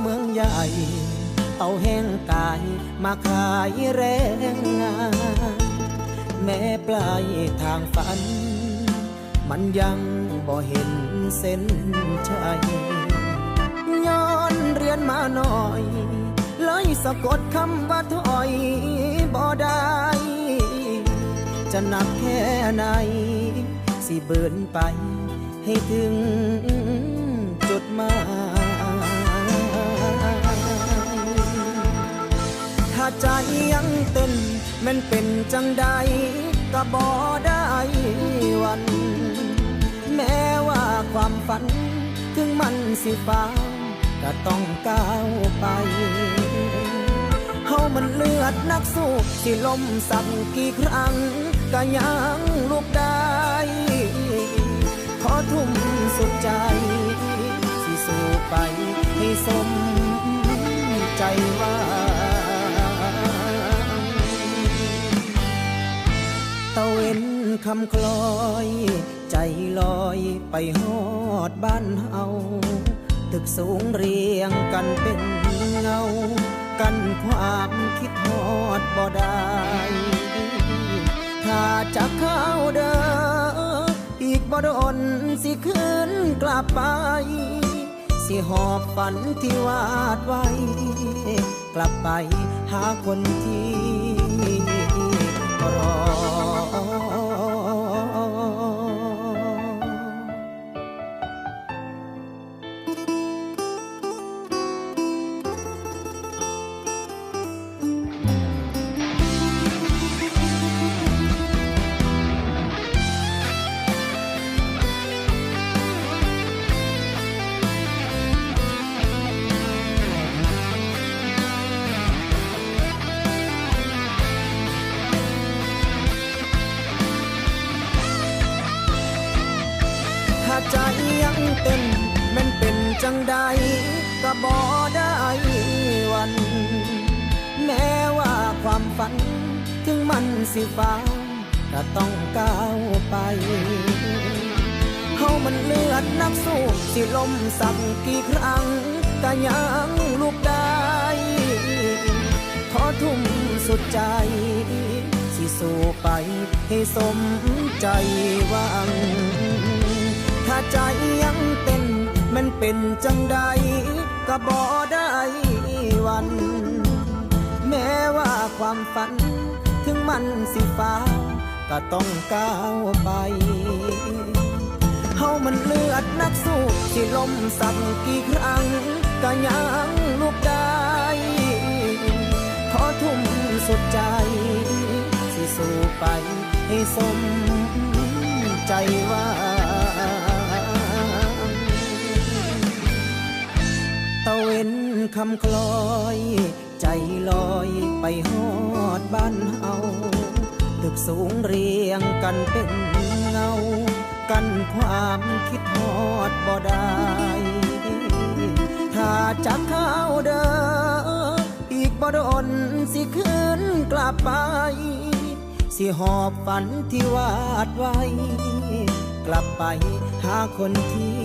เมืองใหญ่ เอาแห้งกายมาขายแรงงาน แม้ปลายทางฝัน มันยังบ่เห็นเส้นชัยย้อนเรียนมาหน่อย เลยสะกดคำว่าถอยบ่ได้ จะหนักแค่ไหน สิเบินไปให้ถึงจุดหมาย ใจยังเต้นแมันเป็นจังใดก็บ่ได้วัน แม้ว่าความฝัน ถึงมันสิฟ้าก็ต้องก้าวไปเฮามันเลือดนักสู้ที่ล้มสักกี่ครั้งก็ยังลุกได้ขอทุ่มสุดใจ สิสู้ไปให้สมใจว่า คำคล้อย ใจลอยไปฮอดบ้านเฮาตึกสูงเรียงกันเป็นเงา กันความคิดฮอดบ่ได้ถ้าจะเข้าเด้ออีกบ่โดนสิคืนกลับไป สิหอบฝันที่วาดไว้ กลับไปหาคนที่ ถ้าใจยังเต้นแมันเป็นจังใดก็บ่ได้วัน แม้ว่าความฝัน ถึงมันสิฟ้าก็ต้องก้าวไปเฮามันเลือดนักสู้สิล้มสักกี่ครั้งก็ยังลุกได้ขอทุ่มสุดใจ สิสู้ไปให้สมใจหวัง ใจยังเต้นมันเป็นจังใดก็บ่ได้วัน แม้ว่าความฝัน ถึงมันสิฟ้า ก็ต้องก้าวไปเฮามันเลือดนักสู้ที่ล้มสักกี่ครั้งก็ยังลุกได้ขอทุ่มสุดใจ สิสู้ไปให้สมใจว่า เว้นคำคลอย ใจลอยไปฮอดบ้านเฮาตึกสูงเรียงกันเป็นเงา กันความคิดฮอดบ่ได้ถ้าจักเข้าเด้ออีกบ่ดนสิคืนกลับไป สิหอบฝันที่วาดไว้ กลับไปหาคนที่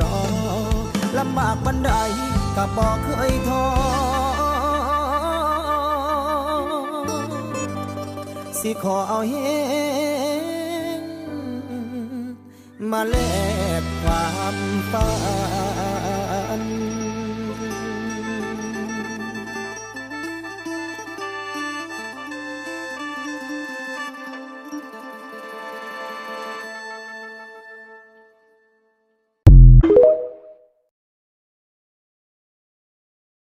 รอลำบากบันได ก็บอกเคยท้อสิขอเอาเฮงมาแลกความฝัน